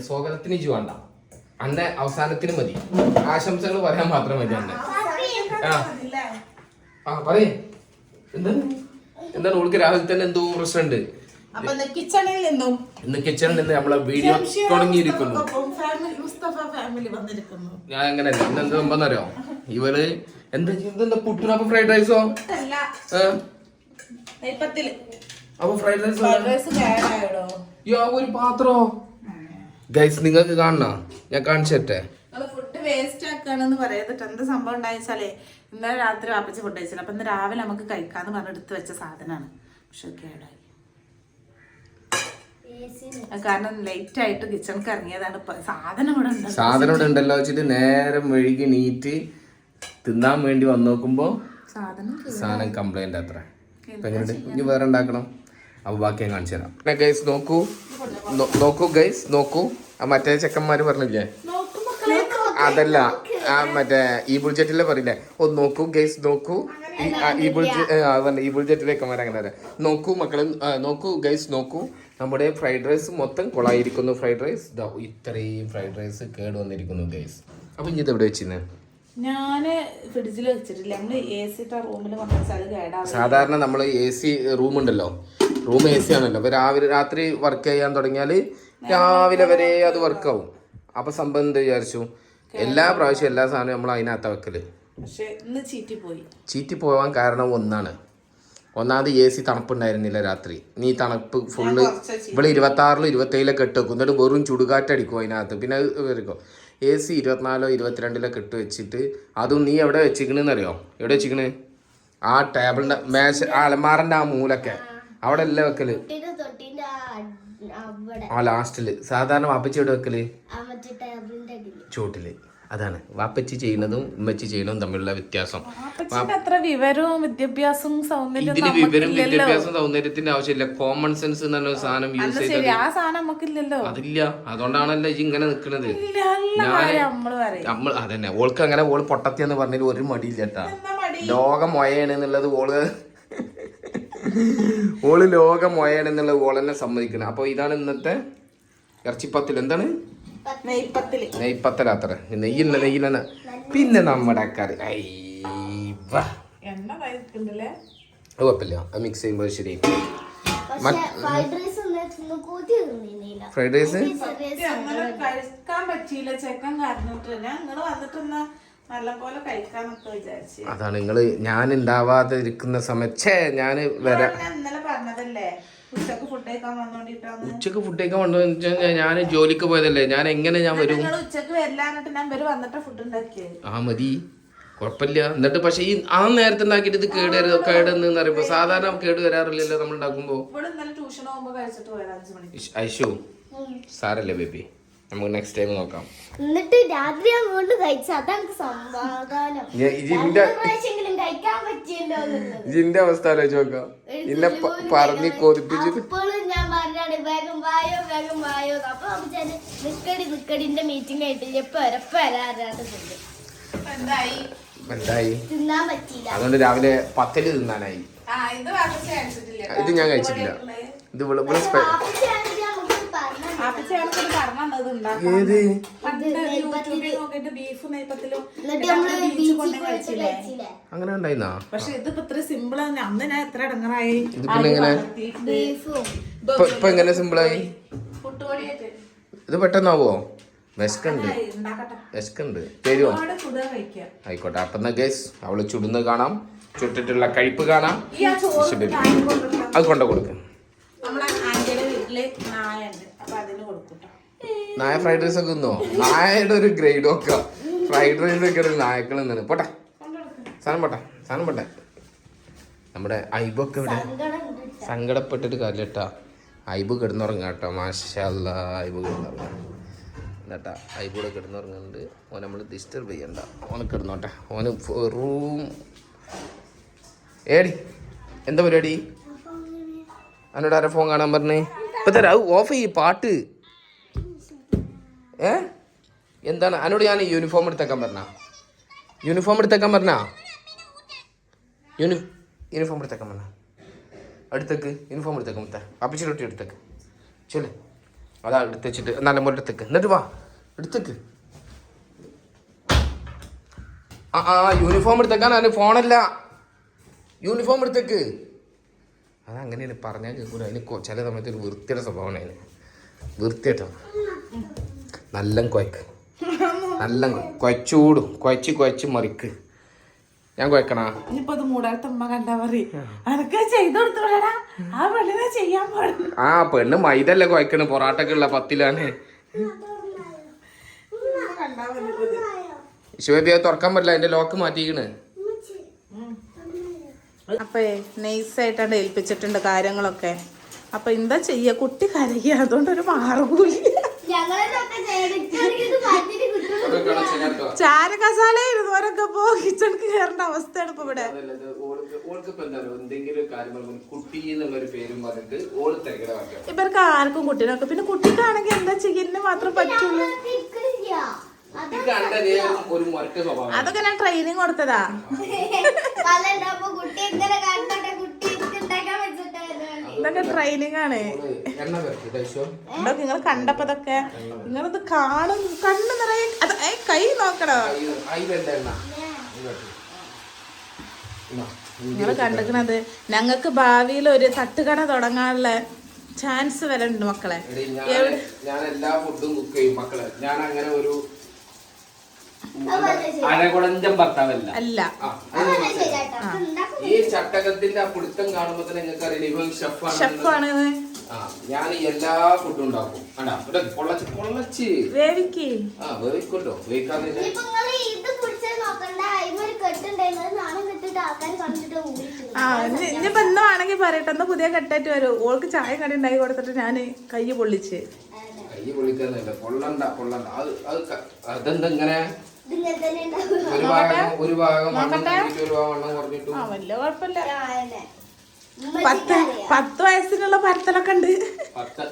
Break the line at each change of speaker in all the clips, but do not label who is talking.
സ്വാഗതത്തിന് ഇജ് വേണ്ട. അന്ന അവസാനത്തിന് മതി. ആശംസകൾ പറയാൻ മാത്രം മതി അന്ന. ആ. ആ പറയേ. എന്ത്? എന്താണ് ഓൾക്ക് രാവിലെ തന്നെ എന്തോ പ്രശ്നമുണ്ട്? ഇന്ന് കിച്ചണിൽ നിന്ന് നമ്മളെ വീഡിയോ തുടങ്ങിയിരിക്കുന്നു. ഞാൻ അങ്ങനെയല്ല ഇന്ന് എന്ത് സംഭവം ഇവൾ എന്താ ഇതെന്താ പുട്ടിന്? അപ്പൊ ഫ്രൈഡ് റൈസോ അപ്പൊ ഫ്രൈഡ് റൈസ് ഒരു പാത്രോ? ഗൈസ് നിങ്ങൾക്ക് കാണണോ? ഞാൻ കാണിച്ചു തരട്ടെ
ഫുഡ് വേസ്റ്റ് ആക്കാണെന്ന് പറയാതിട്ട് എന്ത് സംഭവം ഉണ്ടായിച്ചാലേ ഇന്നലെ രാത്രി വാപ്പിച്ച് ഫുഡ് കഴിച്ചില്ല. അപ്പൊ ഇന്ന് രാവിലെ നമുക്ക് കഴിക്കാന്ന് പറഞ്ഞ് എടുത്ത് വെച്ച സാധനമാണ് പക്ഷെ കേടായി. കാരണം ലേറ്റ് ആയിട്ട് കിച്ചണിക്ക് ഇറങ്ങിയതാണ്. സാധനം ഇവിടെ ഉണ്ട്
സാധനം ഇവിടെ ഉണ്ടല്ലോ വെച്ചിട്ട് നേരം മെഴുകി നീറ്റ് തിന്നാൻ വേണ്ടി വന്നു നോക്കുമ്പോ
സാധനം
സാധനം കംപ്ലൈന്റ് അത്ര. ഇനി വേറെ ഉണ്ടാക്കണം? അപ്പൊ ബാക്കി ഞാൻ കാണിച്ചു തരാം. പിന്നെ ഗൈസ് നോക്കൂ. നോക്കൂ ഗൈസ് നോക്കൂ. ആ മറ്റേ ചെക്കന്മാര് പറഞ്ഞില്ലേ? അതല്ല ആ മറ്റേ ഈ ബുൾജെറ്റിലെ പറയില്ലേ ഓ നോക്കൂ ഗൈസ് നോക്കൂ. ഈ- ഈ ബുൾജെ ഈ ബുൾജെറ്റിലെ ചെക്കന്മാർ അങ്ങനെ പറയാം നോക്കൂ മക്കളെ നോക്കൂ ഗൈസ് നോക്കൂ. നമ്മുടെ ഫ്രൈഡ് റൈസ് മൊത്തം കൊളായിരിക്കുന്നു ഫ്രൈഡ് റൈസ് ഇതാ ഇത്രയും ഫ്രൈഡ് റൈസ് കേട് വന്നിരിക്കുന്നു ഗൈസ് അപ്പൊ ഇനി ഇത് എവിടെ വെച്ചിരുന്നേ?
ഞാൻ ഫ്രിഡ്ജിൽ വെച്ചിട്ടില്ല. നമ്മൾ എ സി റൂമിൽ
സാധാരണ നമ്മൾ എ സി റൂം ഉണ്ടല്ലോ. റൂം എ സി ആണല്ലോ അപ്പൊ രാവിലെ രാത്രി വർക്ക് ചെയ്യാൻ തുടങ്ങിയാൽ രാവിലെ വരെ അത് വർക്ക് ആവും. അപ്പൊ സംഭവം എന്ത് വിചാരിച്ചു? എല്ലാ പ്രാവശ്യം എല്ലാ സാധനവും നമ്മൾ അതിനകത്ത
ഇന്ന് ചീറ്റി
പോവാൻ കാരണം ഒന്നാണ്. ഒന്നാമത് എ സി തണുപ്പുണ്ടായിരുന്നില്ല രാത്രി. നീ തണുപ്പ് ഫുള്ള് ഇവിടെ ഇരുപത്തി ആറിലും ഇരുപത്തേഴിലൊക്കെ ഇട്ട് വെക്കും. എന്നിട്ട് വെറും ചുടുകാറ്റടിക്കും അതിനകത്ത്. പിന്നെ വരിക്കും എ സി ഇരുപത്തിനാലോ ഇരുപത്തിരണ്ടിലൊക്കെ ഇട്ട് വെച്ചിട്ട് അതും നീ എവിടെ വെച്ചിക്കണെന്നറിയോ എവിടെ വെച്ചിക്കണ് ആ ടേബിളിന്റെ മേശ ആ അലമാറിന്റെ ആ മൂലൊക്കെ. അവിടെ അല്ല
വെക്കൽ തൊട്ടിന്റെ ആ അവിടെ.
ആ ലാസ്റ്റിൽ. സാധാരണ വാപ്പച്ചി എവിടെ
വെക്കൽ?
ചൂട്ടിൽ അതാണ്. വാപ്പച്ചി ചെയ്യുന്നതും ഉമ്മച്ചി ചെയ്യുന്നതും തമ്മിലുള്ള വ്യത്യാസം.
വിവരവും വിദ്യാഭ്യാസവും
ഇതിന് വിവരം വിദ്യാഭ്യാസം സൗന്ദര്യത്തിന്റെ ആവശ്യമില്ല. കോമൺ സെൻസ് എന്ന് പറഞ്ഞ സാധനം യൂസ്
അല്ല
ചെയ്ത്
ശരി ആ സാധനം നമുക്കില്ലല്ലോ.
അതില്ല. അതുകൊണ്ടാണല്ലോ ഈ ഇങ്ങനെ നിക്കണത്. നമ്മൾ അതന്നെ. ഓൾക്ക് അങ്ങനെ ഓൾ പൊട്ടത്തിയെന്ന് പറഞ്ഞതിൽ ഒരു മടിയില്ല കേട്ടാ. ലോകം മൊയാണ് എന്നുള്ളത് ഓൾ ഓൾ ലോകം മൊയാണ് ഓളെന്നെ ഓൾ തന്നെ സമ്മതിക്കണം. അപ്പൊ ഇതാണ് ഇന്നത്തെ ഇറച്ചിപ്പത്തിൽ എന്താണ്?
നെയ്പ്പത്തിൽ.
നെയ്പ്പത്തലാത്ര നെയ്യില്ല നെയ്യില്ല പിന്നെ നമ്മുടെ കറി. കുഴപ്പമില്ല. അത് മിക്സ് ചെയ്യുമ്പോൾ ശരി.
ഫ്രൈഡ് റൈസ്
അതാണ് നിങ്ങൾ ഞാൻ ഉണ്ടാവാതെ ഇരിക്കുന്ന സമയത്ത് ഛേ ഞാൻ വരാം
ഉച്ചയ്ക്ക് ഫുഡ് കഴിക്കാൻ
വന്നു ഞാൻ ജോലിക്ക് പോയതല്ലേ. ഞാൻ എങ്ങനെ ഞാൻ വരും? ആ മതി. കുഴപ്പമില്ല. എന്നിട്ട് പക്ഷെ ഈ ആ നേരത്തെ ഉണ്ടാക്കിയിട്ട് ഇത് കേട് കേടെന്ന് പറയുമ്പോ സാധാരണ കേട് വരാറില്ലല്ലോ നമ്മൾ ഉണ്ടാക്കുമ്പോ. ഐശോ. സാരല്ലേ ബേബി. നമുക്ക് നെക്സ്റ്റ് ടൈം നോക്കാം.
എന്നിട്ട് രാത്രി അങ്ങോട്ട് കഴിച്ച അതാണ് സമാധാനം.
ജിന്റെ അവസ്ഥ ആലോചിച്ച് നോക്കാം. ഇന്നെ പറഞ്ഞു കൊതിപ്പിച്ചിട്ട്
ഞാൻ പറഞ്ഞാണ് വേഗം വായോ വേഗം വായോ അപ്പൊ നിക്കടി നിക്കടിന്റെ മീറ്റിംഗ് എപ്പ എപ്പ
അതുകൊണ്ട് രാവിലെ പത്തൽ തിന്നാനായി.
ഇത്
ഞാൻ കഴിച്ചിട്ടില്ല. ഇത് ഇവിടെ ഇവിടെ സ്പെ-
പാപ്പച്ചാണെങ്കിൽ നമുക്ക് പറഞ്ഞു
വാപ്പച്ചി
ഏത്?
ബീഫ്
അങ്ങനെ ഉണ്ടായിന്നാ
പക്ഷെ ഇതിപ്പോ ഇത്ര സിമ്പിൾ ആണ്. അന്ന് ഞാൻ എത്ര ഇടങ്ങറായി.
ഇത് എങ്ങനെ? ഇപ്പൊ സിമ്പിളായി ഇത് പെട്ടെന്നാവോ? വിശക്കുണ്ട്. വിശക്കുണ്ട്. തരുമോ ആയിക്കോട്ടെ. അപ്പൊ എന്നാ ഗേസ് അവൾ ചുടുന്നത് കാണാം. ചുട്ടിട്ടുള്ള കഴിപ്പ് കാണാം. അത് കൊണ്ട കൊടുക്കും
നമ്മളെ ആന്റിയുടെ വീട്ടിൽ നായ ഉണ്ട്. അപ്പൊ അതിന് കൊടുക്കൂട്ടോ
നായ ഫ്രൈഡ് റൈസ് ഒക്കെ തിന്നോ? നായയുടെ ഒരു ഗ്രേഡ് ഒക്കെ. ഫ്രൈഡ് റൈസ് ഒക്കെ നായക്കൾ നിന്നാണ് പോട്ടെ. സാധനം പോട്ടെ. സാധനം പോട്ടെ. നമ്മുടെ ഐബൊക്കെ ഇവിടെ സങ്കടപ്പെട്ടിട്ട് കാര്യട്ടാ ഐബ് കിടന്നുറങ്ങാം കേട്ടോ മാഷല്ല ഐബ് കിടന്നുറങ്ങാം. എന്നിട്ടാ ഐബ് കൂടെ കിടന്നുറങ്ങുന്നുണ്ട്. ഓൻ നമ്മൾ ഡിസ്റ്റർബ് ചെയ്യണ്ട. ഓന് കിടന്നോട്ടെ. ഓന് റൂം ഏടി എന്താ പരിപാടി? എന്നോട് ആരാ ഫോൺ കാണാൻ പറഞ്ഞേ? ഇപ്പൊ തരാ. ഓഫ് ചെയ്യ് പാട്ട്. ഏ? എന്താണ്? എന്നോട് ഞാൻ യൂണിഫോം എടുത്തേക്കാൻ പറഞ്ഞ? യൂണിഫോം എടുത്തേക്കാൻ പറഞ്ഞ? യൂണി യൂണിഫോം എടുത്തേക്കാൻ പറഞ്ഞ? എടുത്തേക്ക്. യൂണിഫോം എടുത്തേക്ക് മുത്ത. അപ്പച്ചി റൊട്ടി എടുത്തേക്ക്. ചെൽ അതാ എടുത്ത് വെച്ചിട്ട്. നല്ല നല്ലപോലെ എടുത്തേക്ക്. എന്നിട്ട് വാ. എടുത്തേക്ക്. ആ ആ യൂണിഫോം എടുത്തേക്കാൻ അതിന് ഫോണല്ല യൂണിഫോം എടുത്തേക്ക്. അതങ്ങനെയാണ് പറഞ്ഞാൽ കേൾക്കൂല അതിന് ചില സമയത്ത് ഒരു വൃത്തിയുടെ സ്വഭാവമാണ് അതിന്. വൃത്തിയായിട്ടോ? നല്ല കുഴക്ക് നല്ല കുഴച്ചൂടും കുഴച്ച് കുഴച്ച് മറിക്ക്. ഞാൻ കുഴക്കണാ
ഇനിയിപ്പോ അത് മൂടാത്ത അമ്മ കണ്ടാ പറയും അനക്ക് ചെയ്തു കൊടുത്തോടാ. ആ പെണ്ണിനെ ചെയ്യാൻ പാടില്ല.
ആ പെണ്ണ് മൈദല്ലേ കുഴക്കണ് പൊറാട്ടൊക്കെ ഉള്ള പത്തിലാണ്. ശിവബിയെ തുറക്കാൻ പറ്റില്ല. അതിന്റെ ലോക്ക് മാറ്റിക്കണ്.
അപ്പേ നൈസായിട്ടാണ് ഏൽപ്പിച്ചിട്ടുണ്ട് കാര്യങ്ങളൊക്കെ. അപ്പൊ എന്താ ചെയ്യ? കുട്ടി കരയ്യ അതുകൊണ്ട് ഒരു മാറുകൂലി.
കിച്ചൺ
ചാര കസാല ഇരുന്നവരൊക്കെ പോ കിച്ചണിക്ക് കയറേണ്ട അവസ്ഥയാണ് ഇപ്പൊ ഇവിടെ. ഇവർക്ക് ആർക്കും കുട്ടീനൊക്കെ. പിന്നെ കുട്ടിക്കാണെങ്കിൽ എന്താ ചെയ്യുന്ന മാത്രം പറ്റുള്ളൂ. അതൊക്കെ ഞാൻ ട്രെയിനിങ് കൊടുത്തതാ.
കുട്ടി
ഇതൊക്കെ ട്രെയിനിങ് ആണ്. ഇതൊക്കെ നിങ്ങൾ കണ്ടപ്പോ ഇതൊക്കെ നിങ്ങളിത് കാണും കണ്ണു നിറയെ അത് കൈ നോക്കണോ? നിങ്ങൾ കണ്ടിക്കണത് ഞങ്ങൾക്ക് ഭാവിയിൽ ഒരു തട്ടുകട തുടങ്ങാനുള്ള ചാൻസ് വരെ ഉണ്ട് മക്കളെ.
ഞാൻ ഞാൻ എല്ലാ ഫുഡും കുക്ക് ചെയ്യും മക്കളെ. ഞാൻ അങ്ങനെ ഒരു ഭർത്താവല്ല.
അല്ല.
ഈ ചട്ടകത്തിന്റെ ആ പിടുത്തം കാണുമ്പോ തന്നെ നിങ്ങൾക്ക് അറിയില്ല ഇവൻ ഷെഫാണ് ഞാൻ എല്ലാ ഫുഡും ഉണ്ടാക്കും. ഇവിടെ പൊള്ളച്ച് പൊള്ളച്ച്.
വേവിക്ക്.
ആ വേവിക്കല്ലോ വേവിക്കാതെ
ഇനിയിപ്പോ ആണെങ്കിൽ പറയട്ടെ. പുതിയ കെട്ടായിട്ട് വരും. ഓൾക്ക് ചായ കടി ഉണ്ടാക്കി കൊടുത്തിട്ട് ഞാൻ കൈ പൊള്ളിച്ച്.
കൈ പൊളിക്കാന്നല്ല പൊള്ളണ്ട പൊള്ളണ്ട. അത് അത് അതെന്താ ഇങ്ങനെ? ഒരു ഭാഗം ഒരു ഭാഗം വണ്ണം
നോക്കട്ടെ.
ഒരു ഭാഗം വണ്ണം കുറഞ്ഞിട്ടു.
ആ വലിയ കുഴപ്പമില്ല.
ആ, അതന്നെ.
പത്ത് വയസ്സിനുള്ള പരത്തലൊക്കെ ഉണ്ട്.
പത്ത്.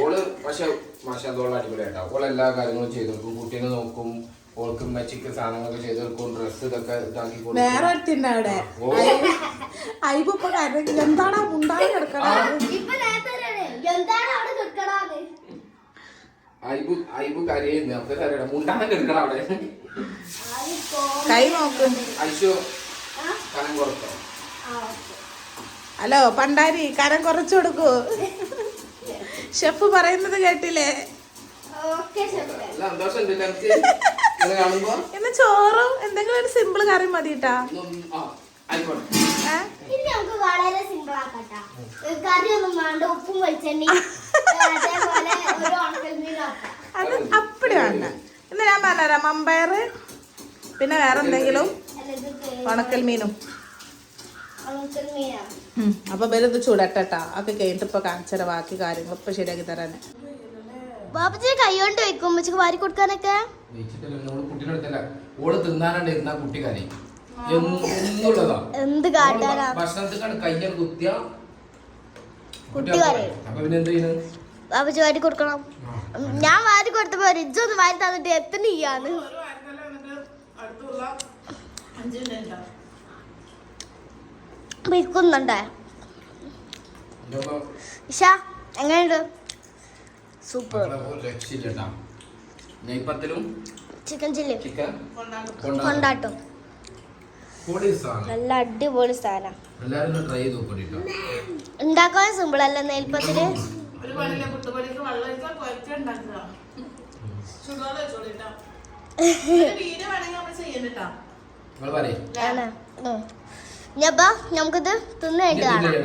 ഓൾ പക്ഷെ മാഷാന്തോളം അടിപൊളിയായിട്ടാ. ഓൾ എല്ലാ കാര്യങ്ങളും ചെയ്തു കൊടുക്കും കുട്ടീനെ നോക്കും. ഓൾക്ക് മെച്ചിക്ക് സാധനങ്ങളൊക്കെ ചെയ്തു കൊടുക്കും ഡ്രസ്സ് ഇതൊക്കെ ഇതാക്കി കൊടുക്കും.
വേറെ ഒരുത്തിണ്ട് അവിടെ. എന്താണ് മുണ്ടായി കിടക്കണ
ഇപ്പൊ നേരത്തെ വരെയാണ്. എന്താണ് അവിടെ കിടക്കണത്
ഐബു ഐബു കരയുന്നു നമുക്ക് കരയണം. മുണ്ടാനൊക്കെ എടുക്കണം അവിടെ.
കൈ നോക്ക്.
ഐശോ കനം കൊടുത്തോ
ഹലോ പണ്ടാരി കരം കുറച്ചു കൊടുക്കൂ. ഷെഫ് പറയുന്നത് കേട്ടില്ലേ? ഇന്ന് ചോറും എന്തെങ്കിലും ഒരു സിമ്പിൾ കറി മതി കേട്ടാ
ആ, ആയിക്കോട്ടെ.
ഇനി നമുക്ക് വളരെ സിമ്പിൾ ആക്കട്ടാ. കറി ഒന്നും വേണ്ട ഉപ്പും വെളിച്ചെണ്ണി
അത് അപ്പടി വേണ്ട. ഇന്ന് ഞാൻ പറഞ്ഞുതരാം. മമ്പയർ പിന്നെ വേറെ എന്തെങ്കിലും ഉണക്കൽ മീനും. അപ്പൊ വലുത് ചൂടട്ടാ ഒക്കെ കഴിഞ്ഞിട്ട് ഇപ്പൊ കാണിച്ചര ബാക്കി കാര്യങ്ങൾ ഇപ്പൊ ശരിയാക്കി തരാന്.
ബാബുജി കൈകൊണ്ട് വെക്കും ഉമ്മച്ചിക്ക് വാരി കൊടുക്കാനൊക്കെ?
ഓൾ തിന്നാനുണ്ട്. ഇരുന്നാ കുട്ടി കരയും. എന്നുള്ളതാ.
എന്ത് കാട്ടാനാ?
ഭക്ഷണത്തിനാണ് കയ്യാൻ കുത്തിയ
കുട്ടി കരയും.
അപ്പൊ പിന്നെ എന്ത് ചെയ്യുന്നു
ബാബുജി വാരി കൊടുക്കണം. ഞാൻ വാരി കൊടുത്തപ്പോ റിജൊന്ന് വാരി തന്നിട്ട് എത്തണിയാണ് വിൽക്കുന്നുണ്ടേ
ഇതൊക്കെ
ഇഷ എങ്ങനെയുണ്ട്? സൂപ്പർ. Chicken chilli.
ചിക്കൻ
കൊണ്ടാട്ടും. നല്ല അടിപൊളി സാധനം. ഉണ്ടാക്കാൻ സിമ്പിൾ അല്ല നെൽപ്പത്തിൽ
ഒരു വെള്ളം ഒഴിച്ചാൽ വേണമെങ്കിൽ നമ്മൾ ചെയ്യണ്ടാ
നമുക്കിത് തിന്നു കഴിഞ്ഞിട്ട് കാണാം.